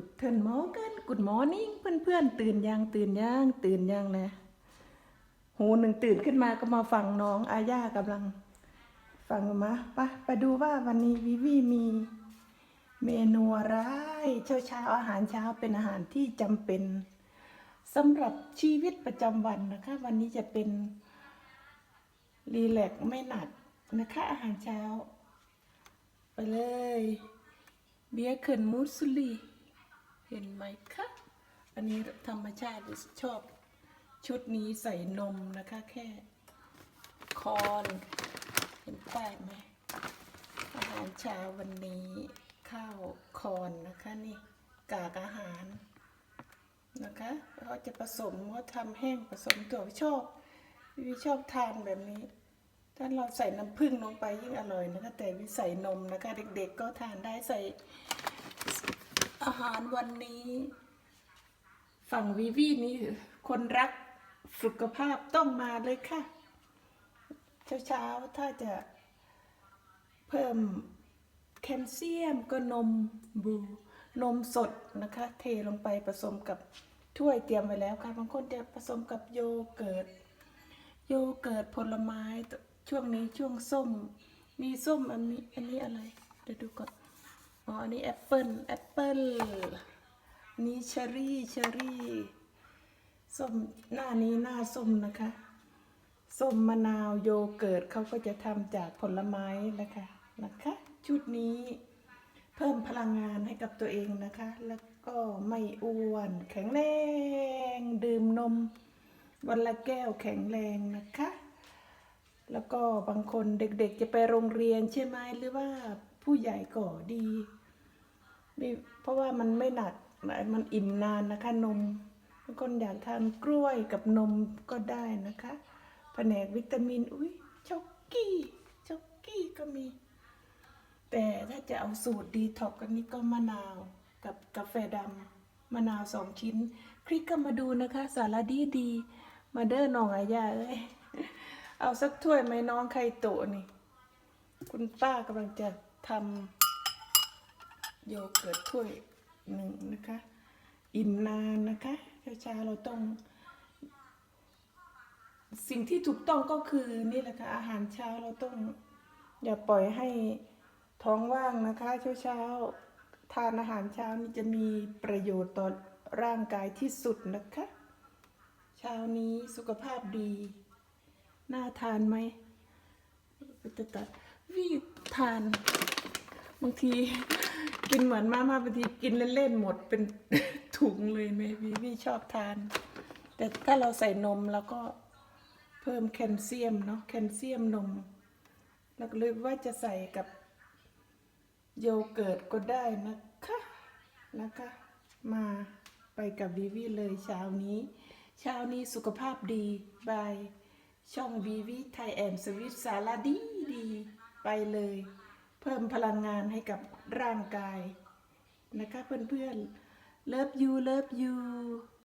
กุดเทินมอกันกุดมอนิ่งเพื่อนเพื่อนๆตื่นยังตื่นยังตื่นยังนะหูหนึ่งตื่นขึ้นมาก็มาฟังน้องอาญากำลัง ฟังมาไปไปดูว่าวันนี้วิวีมีเมนูอะไรเช้าเช้าๆอาหารเช้าเป็นอาหารที่จำเป็นสำหรับชีวิตประจำวันนะคะ วันนี้จะเป็นรีแลกไม่หนักนะคะ อาหารเช้า ไปเลย เบียร์เขินมูสลี เห็นไหมคะอันนี้ธรรมชาติชอบชุดนี้ใส่นมนะคะแค่คอนเห็นป้ายไหมอาหารเช้าวันนี้ข้าวคอนนะคะนี่กากอาหารนะคะเขาจะผสมเขาทำแห้งผสมถั่วชอบวิชอบทานแบบนี้ ถ้าเราใส่น้ำผึ้งลงไปยิ่งอร่อยนะคะแต่วิใส่นมนะคะ เด็กๆก็ทานได้ใส่ อาหารวันนี้ ฝั่งวิวีนี่คนรักสุขภาพต้องมาเลยค่ะ เช้าๆ ถ้าจะเพิ่มแคลเซียมก็นมบูนมสดนะคะ เทลงไปผสมกับถ้วยเตรียมไว้แล้วค่ะ บางคนจะผสมกับโยเกิร์ตโยเกิร์ตผลไม้ช่วงนี้ช่วงส้ม มีส้มอันนี้อันนี้อะไรเดี๋ยวดูก่อน อ๋อ อันนี้แอปเปิลแอปเปิลนี้เชอรี่เชอร์รี่ส้มหน้านี้หน้าส้มนะคะส้มมะนาวโยเกิร์ตเขาก็จะทำจากผลไม้นะคะนะคะ ชุดนี้เพิ่มพลังงานให้กับตัวเองนะคะ แล้วก็ไม่อ้วนแข็งแรง ดื่มนมวันละแก้วแข็งแรงนะคะ แล้วก็บางคนเด็กๆจะไปโรงเรียนใช่ไหมหรือว่าผู้ใหญ่ก็ดี ม่เพราะว่ามันไม่หนักมันอิ่มนานนะคะนมบางคนอยากทานกล้วยกับนมก็ได้นะคะแผนกวิตามินอุ้ยช็อกกี้ช็อกกี้ก็มี แต่ถ้าจะเอาสูตรดีท็อกกันนี้ก็มะนาวกับกาแฟดำมะนาวสองชิ้น คลิกก็มาดูนะคะ สารดีดีมาเด้อน้องอายาเอ้ยเอาสักถ้วยไหมน้องไข่โตนี่ คุณป้ากำลังจะทำ โยเกิร์ตถ้วยหนึ่งนะคะ อิ่มนานนะคะเช้าเราต้อง สิ่งที่ถูกต้องก็คือนี่แหละค่ะอาหารเช้าเราต้อง อย่าปล่อยให้ท้องว่างนะคะเช้าๆทานอาหารเช้านี่จะมีประโยชน์ต่อร่างกายที่สุดนะคะ เช้านี้สุขภาพดี น่าทานไหมตัดตัดวิทานบางที กินเหมือนมามาบางทีกินเล่นๆหมดเป็น ถุงเลยไหมพี่พี่ชอบทาน แต่ถ้าเราใส่นมแล้วก็เพิ่มแคลเซียมเนาะแคลเซียมนมแล้วก็เลยว่าจะใส่กับโยเกิร์ตก็ได้นะคะนะคะมาไปกับวิวีเลยเช้านี้เช้านี้สุขภาพดีบายช่องวีวีไทยแอนสวิตสารดีดีไปเลย เพิ่มพลังงานให้กับร่างกายนะคะเพื่อนๆ เลิฟยูเลิฟยู